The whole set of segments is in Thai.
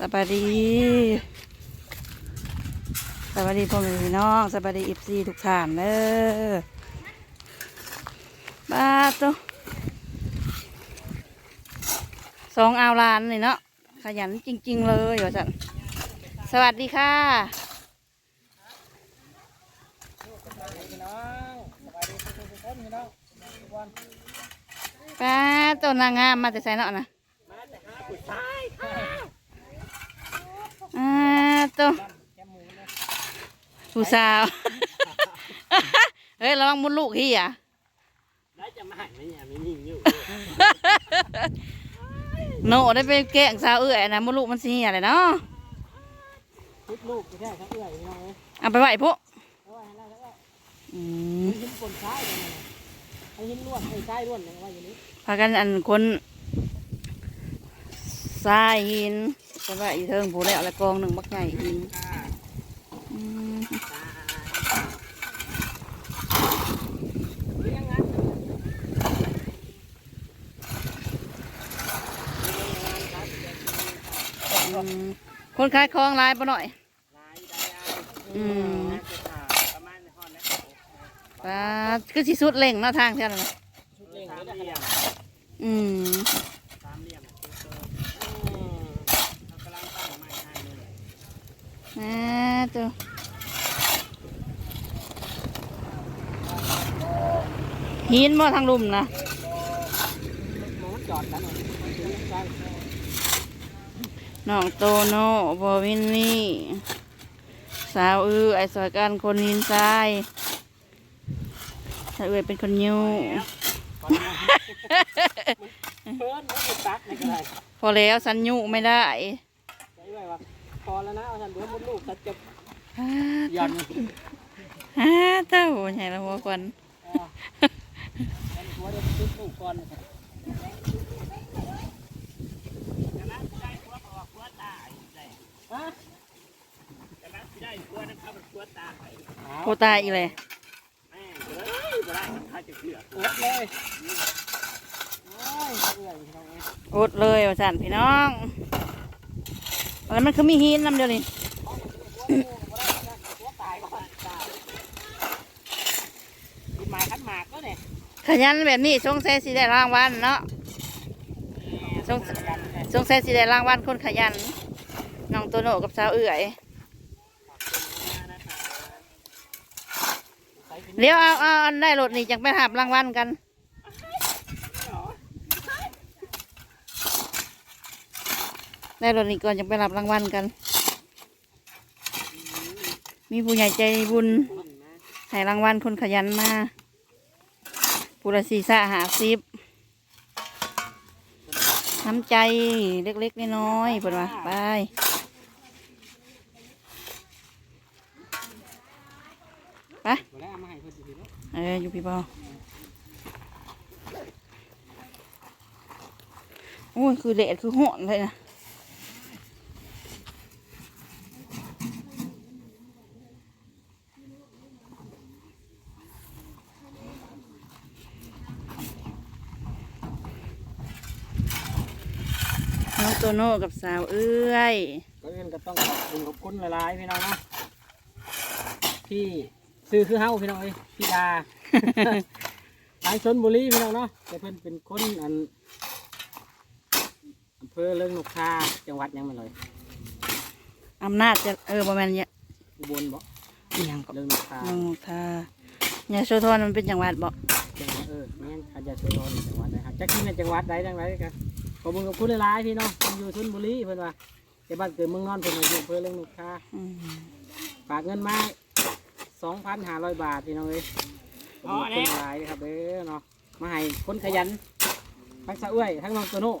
สวัสดีสวัสดีพ่อแม่พี่น้องสวัสดีอีฟซีทุกท่านเด้อบ้าตัวสองอาวลานนี่เนาะขยันจริง ๆ เลยว่าสันสวัสดีค่ะบายดีทุกๆคนพี่น้องทุกวันป้าตัวนางงามมาแต่ใส่เนาะนะ มาแต่หาผู้ชายค่ะ อ่า ตัวแกหมูนะผู้สาว เฮ้ยระวังมุดลูกที่อะได้จะมาหันไหมเนี่ยไม่นิ่งอยู่โนได้ไปแกล้งสาวเอื้อยนะมุดลูกมันสิเหียอะไรเนาะทุกลูกไม่ใช่ครับเอื้อยพี่น้องเอ้ยเอาไปไหวพวกเอาไว้ให้ได้แล้วก็อืมให้หินปนซ้ายกันนะให้หินล้วนให้ซ้ายล้วนเลยว่าอย่างนี้พากันอันคนทรายหิน จะว่าอีเทิงผู้แล้วละกองหนึ่งบักใหญ่หินค่ะอืมเลี้ยงงั้นอืมคนขายของหลายปะหน่อยลายได้ลายอืมน่าจะขาดประมาณในห้องนะปลาคือสิสุดเล่งเนาะทางเท่านั้นน่ะชุดเล่งเลยนะเหลี่ยมอืม สามเหลี่ยมอืมเรากำลังตั้งไม้ให้เลย อ่าตัวหินบ่ทางลุ่มนะหมอจอดกันหน่อยมันจะใกล้น้องโตโน่บอวินนี่สาวอือไอสอยกันคนหินทรายถ้าเอือยเป็นคนยิ้วก่อนนะเพิ่นไม่ได้ตักในกระไรพอแล้วสัญญูไม่ได้ใจไว้ว่า พอแล้วนะเอาฉันเดี๋ยวมดลูกฉันจะฮ่าย่อนฮ่าเต้าใหญ่ละหัวควันฉันหัวเดี๋ยวติดลูกก่อนนะครับฮะโคตายอีเลยอดเลยอ้ยเอื่อยพี่น้อง อ้ยอดเลยว่าสันพี่น้องแล้วมันคือมีหินนำเดียวนี่ตัวตายก่อนตายกินหมายคัดหมากก็เนี่ยขยันแบบนี้สงสัยสิได้รางวัลเนาะสงสงสัยสิได้รางวัลคนขยันน้องโตโน่กับสาวเอื่อยเดี๋ยวเอาเอาอันได้รถนี่จังไปหับรางวัลกัน ได้รถนี่ก่อนจะไปรับรางวัลกัน มีผู้ใหญ่ใจบุญให้รางวัลคนขยันมาปุระสีสะหาซิบน้ำใจเล็กๆน้อยๆเปิดว่าไปไปเอามาให้เพิ่นอยู่ดีเนาะเอออยู่พี่บอโอ้ยคือเละคือห่อนเลยนะ ตโน่กับสาวเอื้อยก็เงินก็ต้องขอบคุณขอบคุณหลายๆพี่น้องเนาะที่ซื้อคือเฮาพี่น้องเอ้ยพี่ดาทางชนบุรีพี่น้องเนาะแต่เพิ่นเป็นคนอันอำเภอเลิงนกทาจังหวัดหยังมาเลยอำนาจจะเออประมาณเนี้ยอุบลบ่อหย่างก็เลิงนกทาน้องทาเนี่ยโซทอนมันเป็นจังหวัดบอกจังหวัดเออแม่นอาจจะสุโขทัยจังหวัดใดครับจักที่เป็นจังหวัดใดจังไรกัน ขอบคุณขอบคุณหลายๆพี่น้องเพิ่นอยู่ชนบุรีเพิ่นว่าแต่บ้านเกิดเมืองนอนเพิ่นมาอยู่อำเภอเลิงนกทาอืมฝากเงินมา2,500 บาทพี่น้องเอ้ยขอบคุณหลายๆครับเด้อเนาะมาให้คนขยันทั้งสะเอื้อยทั้งน้องโตโน่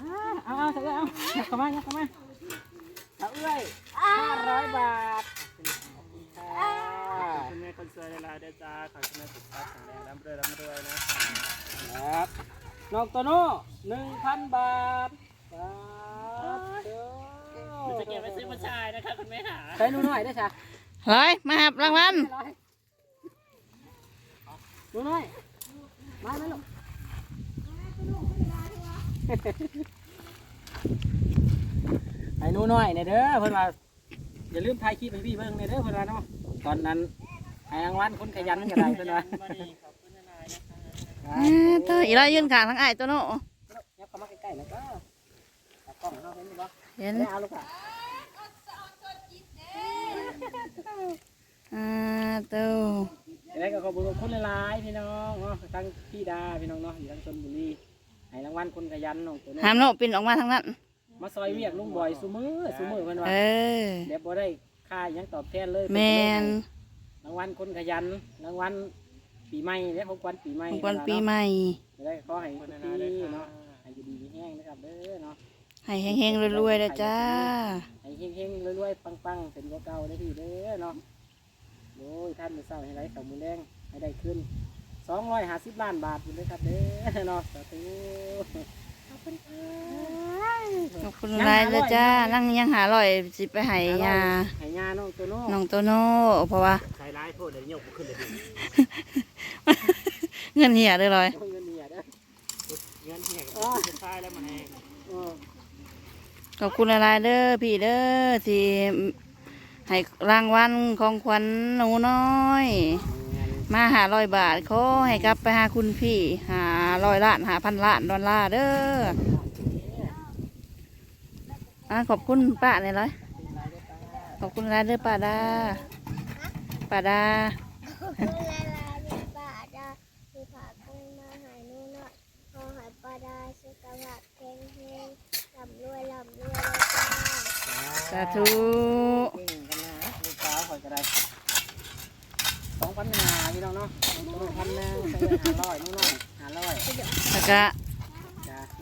อ่าเอาเอาสะเอื้อยเอาอยากเข้ามาอยากเข้ามาสะเอื้อย500 บาทขอบคุณค่ะคุณแม่คนสวยเวลาเด้อจ้าขอให้คุณแม่สุขภาพแข็งแรงร่ำรวยร่ำรวยนะครับ น้องโตโน่1,000บาทครับเด้อจะเก็บไว้ซื้อผู้ชายนะคะคุณแม่หาใช้หนูหน่อยได้อจ้ะร้อยมาหับรางวัลหนูหน่อยมาไหมลูกนูน้อยในเด้อเพิ่นว่าอย่าลืมถ่ายคลิปให้พี่เบิ่งในเด้อเพิ่นว่าเนาะตอนนั้นให้รางวัลคนขยันก็ได้เพิ่นว่า ตยอีไรยืนขางทั้งไอ้ายตัวโน่ยับเข้ามาใกล้ๆแล้วก็ตัดกล้องเนาะเห็นบ่เห็นได้เอาลูกอะอ่าเตยได้ก็ขอบคุณหลายๆพี่น้องเนาะทั้งพี่ดาพี่น้องเนาะอยู่ทั้งชนบุรีให้รางวัลคนขยันน้องตัวนี้หามโน่ปินออกมาทั้งนั้น มาซอยเวียกลุงบอยซุมือซุมือเพิ่นว่าเออเดี๋ยวบ่ได้ค่าหยังตอบแทนเลยแมนรางวัลคนขยันรางวัล ปีใหม่เด้อของขวัญปีใหม่ของวันปีใหม่จะได้ขอให้ขอบทุคุกณปีนายด้วยเนาะค่ะให้อยู่ดีมีแห้งนะครับเด้อเนาะให้เฮงๆรวยๆนะจ้าให้เฮงๆรวยๆปังๆเป็นกว่าเก่าเด้อพี่เด้อเนาะโอ้ยท่านมื้อเช้าให้ไรเขามือแรงให้ได้ขึ้น250ล้านบาทอยู่เลยครับเด้อเนาะสาธุขอบ คุณครับขอบคุณหลายเลยจ้านั่งยังหาลอยสิไปให้ยาให้ยาน้องตัวโน้น้องโตโน่เพราะว่าใช้ร้ายโทษเดี๋ยวโยกขึ้นเลยดิเงินเหียเลยลอยเอาเงินเนี่ยเด้อเงินที่ไหนก็จะใช้แล้วมันแห้งเออขอบคุณหลายๆเด้อพี่เด้อที่ให้รางวัลของขวัญหนูน้อย มาหาร้อยบาทขอให้กลับไปหาคุณพี่หา ร้อยล้านหาพันล้านดอลลาร์เด้ออ่าขอบคุณป้าเนี่ยเลยขอบคุณร้ายเด้อป้าดาป้าดา เวลาเรียนปลาดาคือผากุ้งมาหายนู่นน่ะพอหายปลาดาสุขภาพแข็งแรงลำรวยลำรวยเลยจ้า สาธุ เก่งกันนะลูกสาวคอยก็ได้สองพันหาพี่ นาะพันหนึ่งใส่หาร้อยน้องๆห้าร้อยแล้วก็จ้ะ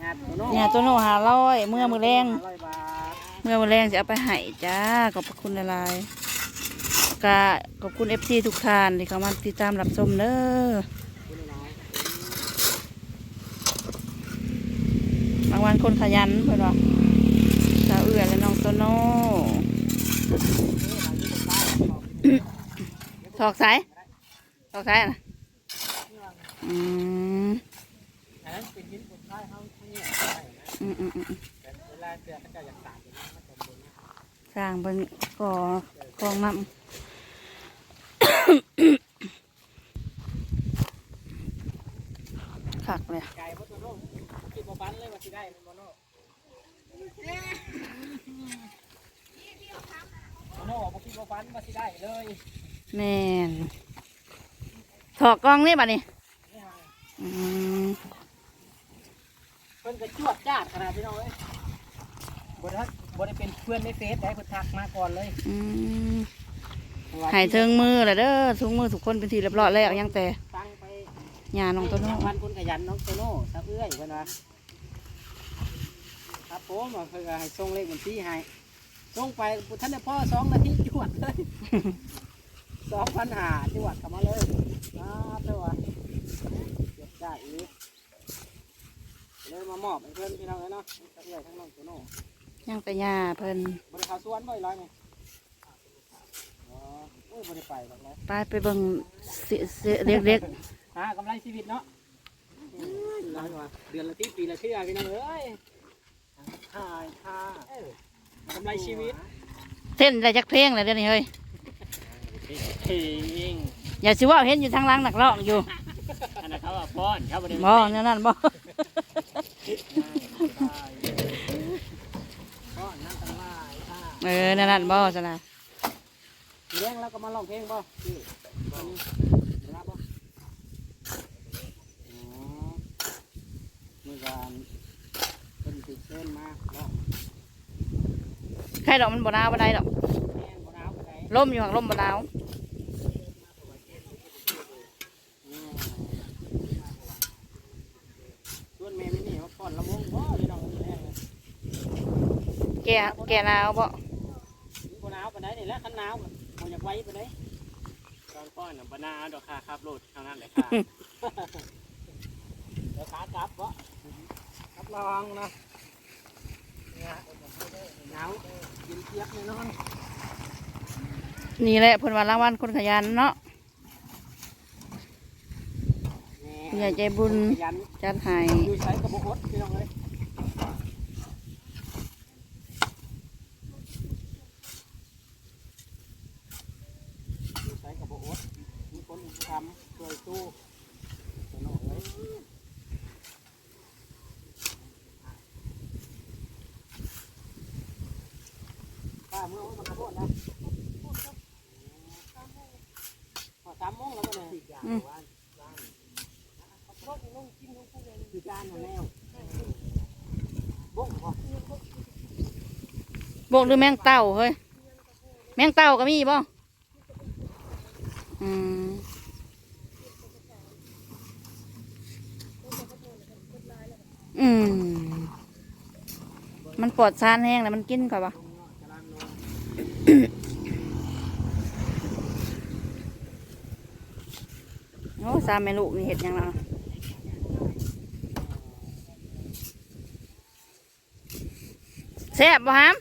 งานตัวโน้เนี่ยตัวโนหาร้อยเมื่อมือแรง หาร้อยบาทเมื่อมือแรงจะเอาไปให้จ้า ขอบพระคุณหลายๆก็ขอบคุณเอฟซีทุกท่านที่เข้ามาติดตามรับชมเด้อคุณน้อยรางวัลคนขยันเพื่อนว่าสาวเอื่อและน้องโตโน่ถอกสาย เป็นหินบนท้ายเขาเนี่ยอืมอืมอืมอืมแต่าเสือเขางนี้มาตบนนะสร้างเป็นก่อกองน้ำขักเลยไก่บนตัวโน้คิดบ่ฟันเลยโน่บ่ฟันว่าสิได้เลยแม่น ถอกกองนี่บัดนี้อืมเพิ่นก็จวดจ้าดขนาดพี่น้องเอ้ยบ่ได้บ่ได้เป็นเพื่อนในเฟซได้เพิ่นทักมาก่อนเลยอืมใหายเทิงมือเลยเด้อทุกมือทุกคนเป็นทีเรียบร้อยแล้วยังแต่ตั้งไปยาน้องโตโน่รางวัลคนขยันน้องโตโน่ซับเอื้อยเพิ่นว่าครับผมว่าเพิ่นก็ให้ส่งเลขบัญชีให้ส่งไปบ่ทันได้พอสองนาทีจวดเลย สองพันหาจวดเข้ามาเลยครับเด้อว่าเก็บได้อีกเลยมามอบให้เพิ่นพี่น้องเอ้ยเนาะซับเอื้อยทั้งน้องโตโน่ยังแต่ยาเพิ่นบ่ได้เข้าสวนบ่อีหลายนี่อ๋อโอ้ยบ่ได้ไปหรอกเลยไปไปเบิ่งเสเสเล็กหากำไรชีวิตเนาะร้อยกว่าเดือนละที่ปีละเที่ยพี่น้องเอ้ยถ่ายค่ากำไรชีวิตๆเต้นได้จักเพลงเลยเดี๋ยวนี้เฮ้ย เพลงอย่าสิว่าเห็นอยู่ทางหล่างนักร้องอยู่อันนั้นเขาว่าป้อนเขาบ่ได้บ่แนวนั้นบ่ก็นั่งตั้งลายค่ะเออแนวนั้นบ่ซะนะเลี้ยงแล้วก็มาร้องเพลงบ่พี่บ่รับบ่อ๋อมีการเป็นติดเส้นมาแล้วใครดอกมันบ่หนาวบ่ได้ดอกแม่งบ่หนาวปานใดลมอยู่ข้างลมบ่หนาว ส่วนแม่ไม่นี่ว่าก่อนละมงบ่พี่น้องแม่ แก่แก่หนาวบ่บ่หนาวปานใดนี่แหละคันหนาวบ่อยากไว้ปานใดตอนป้อนน่ะบนาดอกค่ะครับโลดเท่านั้นแหละค่ะเดี๋ยวขากลับบ่รับรองนะเนี่ยหนาวกินเทียบแน่นอนนี่แหละเพิ่นว่ารางวัลคนขยันเนาะผู้ใหญ่ใจบุญขยันจัดให้อยู่ใช้กระบอกอดพี่น้องเลย ตู้โตโน่เอ้ยป้าเมื่อวันมาขอโทษนะพอสามโมงแล้วก็เนี่ย อืม คือการของแนว บ้งพอบกหรือแมงเต่าเฮ้ย แมงเต่าก็มีบ่อืมอืม มันปลอดสารแห้งแล้วมันกินก่อนปะ โอ้สาแม่ลูกนี่เห็ดยังไงแซ่บบ่ฮาม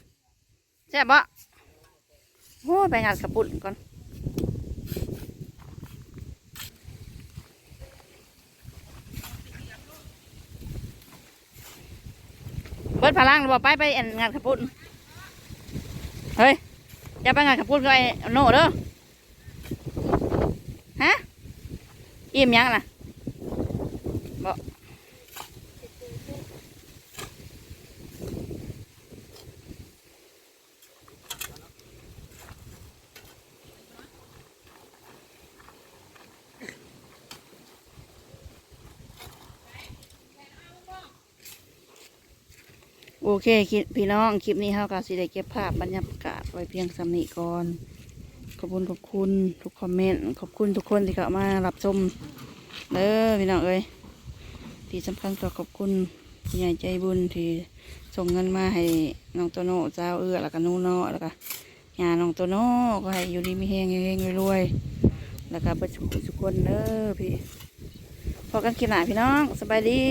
แซ่บบ่โอ้ยไปงานกระปุ่นก่อนเบิดพลังหรือบ่ไปไปงานกระปุ่นเฮ้ยจะไปงานกระปุ่นก็ไอ้โน่เด้อฮะ อิ่มยังนะบ่โอเคพี่น้อง คลิปนี้เฮาก็สิได้เก็บภาพบรรยากาศไว้เพียงสำนีก่อน ขอบคุณขอบคุณทุกคอมเมนต์ขอบคุณทุกคนที่เข้ามารับชมเด้อพี่น้องเอ้ยที่สำคัญก็ขอบคุณผู้ใหญ่ใจบุญที่ส่งเงินมาให้น้องโตโน่เจ้าเอื้อแล้วก็นูเนาะแล้วก็งานน้องโตโน่ก็ให้อยู่ดีมีแหงเฮงรวยๆแล้วก็ประชุมทุกคนเด้อพี่พอกันกินหนาพี่น้องสบายดี